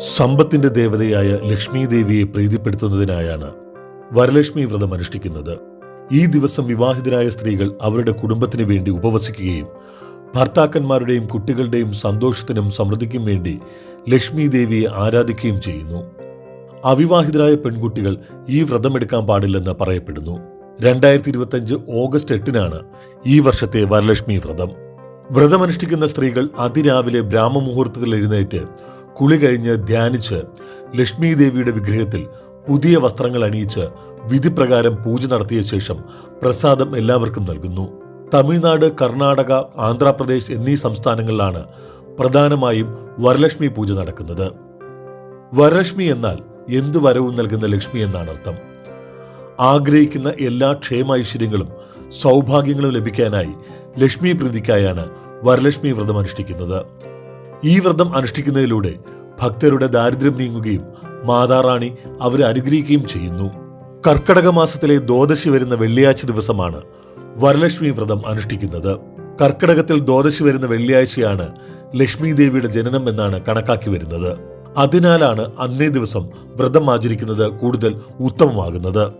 സമ്പത്തിന്റെ ദേവതയായ ലക്ഷ്മി ദേവിയെ പ്രീതിപ്പെടുത്തുന്നതിനായാണ് വരലക്ഷ്മി വ്രതം അനുഷ്ഠിക്കുന്നത്. ഈ ദിവസം വിവാഹിതരായ സ്ത്രീകൾ അവരുടെ കുടുംബത്തിന് വേണ്ടി ഉപവസിക്കുകയും ഭർത്താക്കന്മാരുടെയും കുട്ടികളുടെയും സന്തോഷത്തിനും സമൃദ്ധിക്കും വേണ്ടി ലക്ഷ്മി ദേവിയെ ആരാധിക്കുകയും ചെയ്യുന്നു. അവിവാഹിതരായ പെൺകുട്ടികൾ ഈ വ്രതമെടുക്കാൻ പാടില്ലെന്ന് പറയപ്പെടുന്നു. രണ്ടായിരത്തി ഇരുപത്തിയഞ്ച് ഓഗസ്റ്റ് എട്ടിനാണ് ഈ വർഷത്തെ വരലക്ഷ്മി വ്രതം. വ്രതമനുഷ്ഠിക്കുന്ന സ്ത്രീകൾ അതിരാവിലെ ബ്രാഹ്മമുഹൂർത്തത്തിൽ എഴുന്നേറ്റ് കുളി കഴിഞ്ഞ് ധ്യാനിച്ച് ലക്ഷ്മി ദേവിയുടെ വിഗ്രഹത്തിൽ പുതിയ വസ്ത്രങ്ങൾ അണിയിച്ച് വിധിപ്രകാരം പൂജ നടത്തിയ ശേഷം പ്രസാദം എല്ലാവർക്കും നൽകുന്നു. തമിഴ്നാട് കർണാടക ആന്ധ്രാപ്രദേശ് എന്നീ സംസ്ഥാനങ്ങളിലാണ് പ്രധാനമായും വരലക്ഷ്മി പൂജ നടക്കുന്നത്. വരലക്ഷ്മി എന്നാൽ എന്തു വരവും നൽകുന്ന ലക്ഷ്മി എന്നാണ് അർത്ഥം. ആഗ്രഹിക്കുന്ന എല്ലാ ക്ഷേമ ഐശ്വര്യങ്ങളും സൗഭാഗ്യങ്ങളും ലഭിക്കാനായി ലക്ഷ്മി പ്രീതിക്കായാണ് വരലക്ഷ്മി വ്രതം അനുഷ്ഠിക്കുന്നത് ഈ വ്രതം അനുഷ്ഠിക്കുന്നതിലൂടെ ഭക്തരുടെ ദാരിദ്ര്യം നീങ്ങുകയും മാതാറാണി അവരെ അനുഗ്രഹിക്കുകയും ചെയ്യുന്നു. കർക്കടക മാസത്തിലെ ദ്വാദശി വരുന്ന വെള്ളിയാഴ്ച ദിവസമാണ് വരലക്ഷ്മി വ്രതം അനുഷ്ഠിക്കുന്നത്. കർക്കടകത്തിൽ ദ്വാദശി വരുന്ന വെള്ളിയാഴ്ചയാണ് ലക്ഷ്മി ദേവിയുടെ ജനനം എന്നാണ് കണക്കാക്കി വരുന്നത്. അതിനാലാണ് അന്നേ ദിവസം വ്രതം ആചരിക്കുന്നത് കൂടുതൽ ഉത്തമമാകുന്നത്.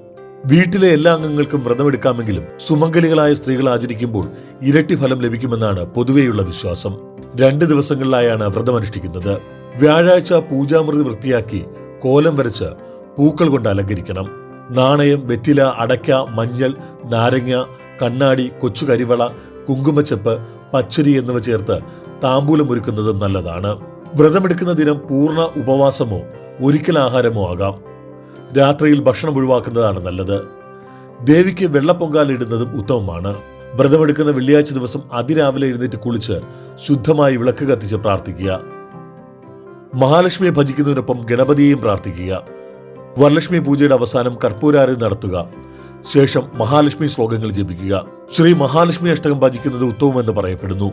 വീട്ടിലെ എല്ലാ അംഗങ്ങൾക്കും വ്രതമെടുക്കാമെങ്കിലും സുമംഗലികളായ സ്ത്രീകൾ ആചരിക്കുമ്പോൾ ഇരട്ടി ഫലം ലഭിക്കുമെന്നാണ് പൊതുവെയുള്ള വിശ്വാസം. രണ്ട് ദിവസങ്ങളിലായാണ് വ്രതം അനുഷ്ഠിക്കുന്നത്. വ്യാഴാഴ്ച പൂജാമൃതി വൃത്തിയാക്കി കോലം വരച്ച് പൂക്കൾ കൊണ്ട് അലങ്കരിക്കണം. നാണയം വെറ്റില അടയ്ക്ക മഞ്ഞൾ നാരങ്ങ കണ്ണാടി കൊച്ചു കരിവള കുങ്കുമച്ചെപ്പ് പച്ചരി എന്നിവ ചേർത്ത് താമ്പൂലം ഒരുക്കുന്നത് നല്ലതാണ്. വ്രതമെടുക്കുന്ന ദിനം പൂർണ ഉപവാസമോ ഒരിക്കൽ ആഹാരമോ ആകാം. രാത്രിയിൽ ഭക്ഷണം ഒഴിവാക്കുന്നതാണ് നല്ലത്. ദേവിക്ക് വെള്ളപ്പൊങ്കാലിടുന്നതും ഉത്തമമാണ്. വ്രതമെടുക്കുന്ന വെള്ളിയാഴ്ച ദിവസം അതിരാവിലെ എഴുന്നേറ്റ് കുളിച്ച് ശുദ്ധമായി വിളക്ക് കത്തിച്ച് പ്രാർത്ഥിക്കുക. മഹാലക്ഷ്മിയെ ഭജിക്കുന്നതിനൊപ്പം ഗണപതിയെയും പ്രാർത്ഥിക്കുക. വരലക്ഷ്മി പൂജയുടെ അവസാനം കർപ്പൂരാരി നടത്തുക. ശേഷം മഹാലക്ഷ്മി ശ്ലോകങ്ങൾ ജപിക്കുക. ശ്രീ മഹാലക്ഷ്മി അഷ്ടകം ഭജിക്കുന്നത് ഉത്തമമെന്ന് പറയപ്പെടുന്നു.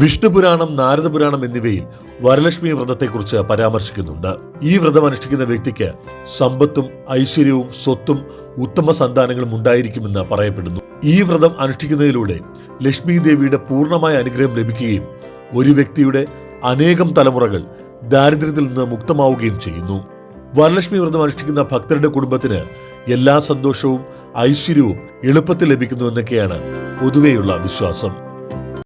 വിഷ്ണു നാരദപുരാണം നാരദ പുരാണം എന്നിവയിൽ വരലക്ഷ്മി വ്രതത്തെക്കുറിച്ച് പരാമർശിക്കുന്നുണ്ട്. ഈ വ്രതം അനുഷ്ഠിക്കുന്ന വ്യക്തിക്ക് സമ്പത്തും ഐശ്വര്യവും സ്വത്തും ഉത്തമ സന്താനങ്ങളും ഉണ്ടായിരിക്കുമെന്ന് പറയപ്പെടുന്നു. ഈ വ്രതം അനുഷ്ഠിക്കുന്നതിലൂടെ ലക്ഷ്മി ദേവിയുടെ പൂർണമായ അനുഗ്രഹം ലഭിക്കുകയും ഒരു വ്യക്തിയുടെ അനേകം തലമുറകൾ ദാരിദ്ര്യത്തിൽ നിന്ന് മുക്തമാവുകയും ചെയ്യുന്നു. വരലക്ഷ്മി വ്രതം അനുഷ്ഠിക്കുന്ന ഭക്തരുടെ കുടുംബത്തിന് എല്ലാ സന്തോഷവും ഐശ്വര്യവും എളുപ്പത്തിൽ ലഭിക്കുന്നു എന്നൊക്കെയാണ് പൊതുവെയുള്ള വിശ്വാസം.